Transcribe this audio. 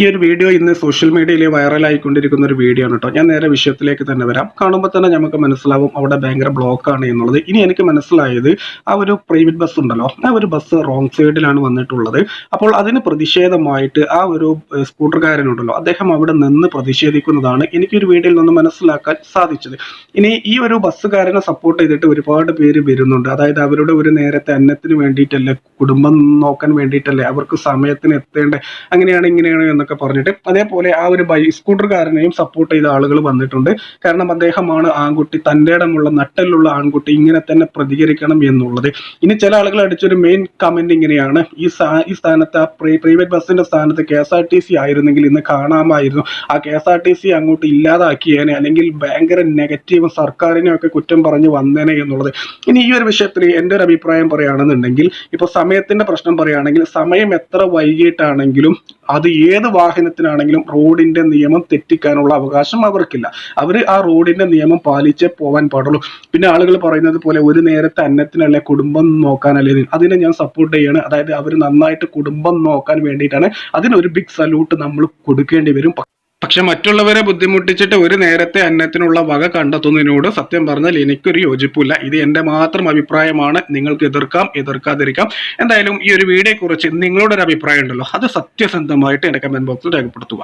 ഈ ഒരു വീഡിയോ ഇന്ന് സോഷ്യൽ മീഡിയയിൽ വൈറലായിക്കൊണ്ടിരിക്കുന്ന ഒരു വീഡിയോ ആണ് കേട്ടോ ഞാൻ നേരെ വിഷയത്തിലേക്ക് തന്നെ വരാം. കാണുമ്പോൾ തന്നെ നമുക്ക് മനസ്സിലാവും അവിടെ ഭയങ്കര ബ്ലോക്കാണ് എന്നുള്ളത്. ഇനി എനിക്ക് മനസ്സിലായത് ആ ഒരു പ്രൈവറ്റ് ബസ് ഉണ്ടല്ലോ. ആ ഒരു ബസ് റോങ് സൈഡിലാണ് വന്നിട്ടുള്ളത്. അപ്പോൾ അതിന് പ്രതിഷേധമായിട്ട് ആ ഒരു സ്കൂട്ടർകാരനുണ്ടല്ലോ. അദ്ദേഹം അവിടെ നിന്ന് പ്രതിഷേധിക്കുന്നതാണ് എനിക്കൊരു വീഡിയോയിൽ നിന്ന് മനസ്സിലാക്കാൻ സാധിച്ചത്. ഇനി ഈ ഒരു ബസ്സുകാരനെ സപ്പോർട്ട് ചെയ്തിട്ട് ഒരുപാട് പേര് വരുന്നുണ്ട്. അതായത് അവരുടെ ഒരു നേരത്തെ അന്നത്തിന് വേണ്ടിയിട്ടല്ലേ കുടുംബം നോക്കാൻ വേണ്ടിയിട്ടല്ലേ അവർക്ക് സമയത്തിന് എത്തേണ്ടേ അങ്ങനെയാണ് ഇങ്ങനെയാണ് പറഞ്ഞിട്ട് അതേപോലെ ആ ഒരു ബൈ സ്കൂട്ടർകാരനെയും സപ്പോർട്ട് ചെയ്ത ആളുകൾ വന്നിട്ടുണ്ട്. കാരണം അദ്ദേഹമാണ് ആൺകുട്ടി തന്റെ ഇടമുള്ള നട്ടലുള്ള ആൺകുട്ടി ഇങ്ങനെ തന്നെ പ്രതികരിക്കണം എന്നുള്ളത്. ഇനി ചില ആളുകൾ അടിച്ചൊരു മെയിൻ കമന്റ് ഇങ്ങനെയാണ്. ഈ ഈ സ്ഥാനത്ത് ആ പ്രൈവറ്റ് ബസ്സിന്റെ സ്ഥാനത്ത് K S R T C ആയിരുന്നെങ്കിൽ ഇന്ന് കാണാമായിരുന്നു. ആ K S R T C അങ്ങോട്ട് ഇല്ലാതാക്കിയേനെ അല്ലെങ്കിൽ ഭയങ്കര നെഗറ്റീവ് സർക്കാരിനെ ഒക്കെ കുറ്റം പറഞ്ഞ് വന്നേനെ എന്നുള്ളത്. ഇനി ഈ ഒരു വിഷയത്തിൽ എന്റെ ഒരു അഭിപ്രായം പറയുകയാണെന്നുണ്ടെങ്കിൽ ഇപ്പൊ സമയത്തിന്റെ പ്രശ്നം പറയുകയാണെങ്കിൽ സമയം എത്ര വൈകിട്ടാണെങ്കിലും അത് ഏത് വാഹനത്തിനാണെങ്കിലും റോഡിന്റെ നിയമം തെറ്റിക്കാനുള്ള അവകാശം അവർക്കില്ല. അവർ ആ റോഡിന്റെ നിയമം പാലിച്ചേ പോവാൻ പാടുള്ളൂ. പിന്നെ ആളുകൾ പറയുന്നത് പോലെ ഒരു നേരത്തെ അന്നത്തിനല്ലേ കുടുംബം നോക്കാനല്ലേ. അതിനെ ഞാൻ സപ്പോർട്ട് ചെയ്യാണ്. അതായത് അവർ നന്നായിട്ട് കുടുംബം നോക്കാൻ വേണ്ടിയിട്ടാണ് അതിനൊരു ബിഗ് സല്യൂട്ട് നമ്മൾ കൊടുക്കേണ്ടി വരും. പക്ഷെ മറ്റുള്ളവരെ ബുദ്ധിമുട്ടിച്ചിട്ട് ഒരു നേരത്തെ അന്നത്തിനുള്ള വക കണ്ടെത്തുന്നതിനോട് സത്യം പറഞ്ഞാൽ എനിക്കൊരു യോജിപ്പില്ല. ഇത് എന്റെ മാത്രം അഭിപ്രായമാണ്. നിങ്ങൾക്ക് എതിർക്കാം എതിർക്കാതിരിക്കാം. എന്തായാലും ഈ ഒരു വീഡിയോയെ കുറിച്ച് നിങ്ങളുടെ ഒരു അഭിപ്രായം ഉണ്ടല്ലോ അത് സത്യസന്ധമായിട്ട് എന്റെ കമന്റ് ബോക്സിൽ രേഖപ്പെടുത്തുക.